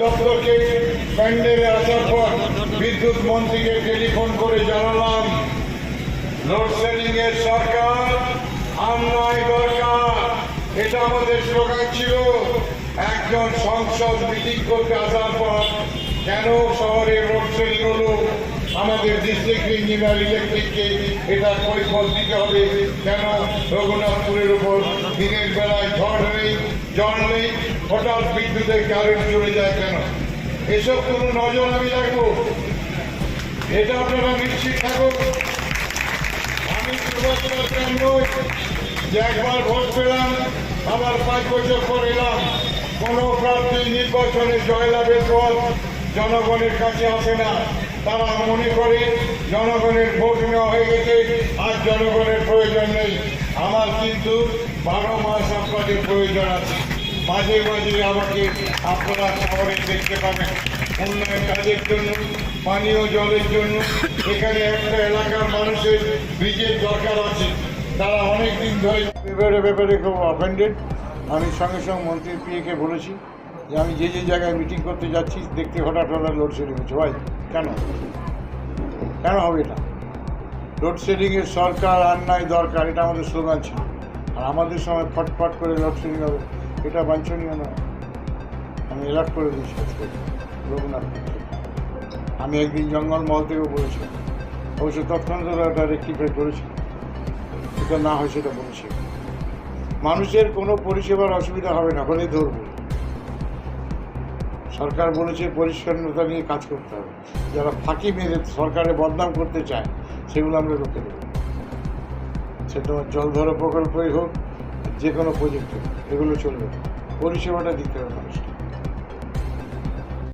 দপ্তরকে প্যান্ডেলে আসার পর বিদ্যুৎ মন্ত্রীকে টেলিফোন করে জানালাম লোডশেডিং এর সরকার আমরাই দরকার। এটা আমাদের স্লোগান ছিল। একজন সংসদ মিটিং করতে আসার পর কেন শহরে লোডশেডিং হলো? আমাদের ডিস্ট্রিক্ট ইঞ্জিনিয়ার ইলেকট্রিককে এটা কৈফল দিতে হবে। কেন রঘুনাথপুরের উপর দিনের বেলায় ঝড় নেই জল নেই? হঠাৎ বিদ্যুতের কারেন্ট চলে যায় কেন? এসব কোনো নজর আমি রাখব? এটা আপনারা নিশ্চিত থাকুন। আমি যে একবার ভোট পেলাম, আবার পাঁচ বছর পর এলাম। কোনো প্রার্থী নির্বাচনে জয়লাভের পর জনগণের কাছে আসে না। তারা মনে করে জনগণের ভোট নেওয়া হয়ে গেছে, আর জনগণের প্রয়োজন নেই। আমার কিন্তু বারো মাস আপনাদের প্রয়োজন আছে। মাঝে মাঝে আমাকে আপনারা শহরে দেখতে পাবেন। উন্নয়ন কাজের জন্য, পানীয় জলের জন্য। এখানে একটা এলাকার মানুষের ব্রিজের দরকার আছে। তারা অনেক দিন ধরে ব্যাপারে ব্যাপারে খুব অফেন্ডেড আমি সঙ্গে সঙ্গে মন্ত্রী পিএকে বলেছি যে আমি যে যে জায়গায় মিটিং করতে যাচ্ছি, দেখতে হঠাৎ হঠাৎ লোডশেডিং হচ্ছে। ভাই, কেন? কেন হবে এটা? লোডশেডিংয়ের সরকার অন্যায় দরকার, এটা আমাদের স্লোগান ছিল। আর আমাদের সময় ফটফট করে লোডশেডিং হবে। এটা বাঞ্ছনীয় নয়। আমি এলার্ট করে দিয়েছি আজকে রঘুনাথ আমি একদিন জঙ্গলমহল থেকেও বলেছি। অবশ্য তৎক্ষণাৎ ওরা ওটা রেক্টিফাই করেছে। এটা না হয় সেটা বলেছে। মানুষের কোনো পরিষেবার অসুবিধা হবে না হলে ধরবো। সরকার বলেছে পরিষ্কারতা নিয়ে কাজ করতে হবে। যারা ফাঁকি মেরে সরকারের বদনাম করতে চায়, সেগুলো আমরা রুখে দেবো। সে তোমার জল ধরা প্রকল্পই হোক যে কোনো প্রজেক্টে এগুলো চলবে। পরিষেবাটা দিতে হবে মানুষকে।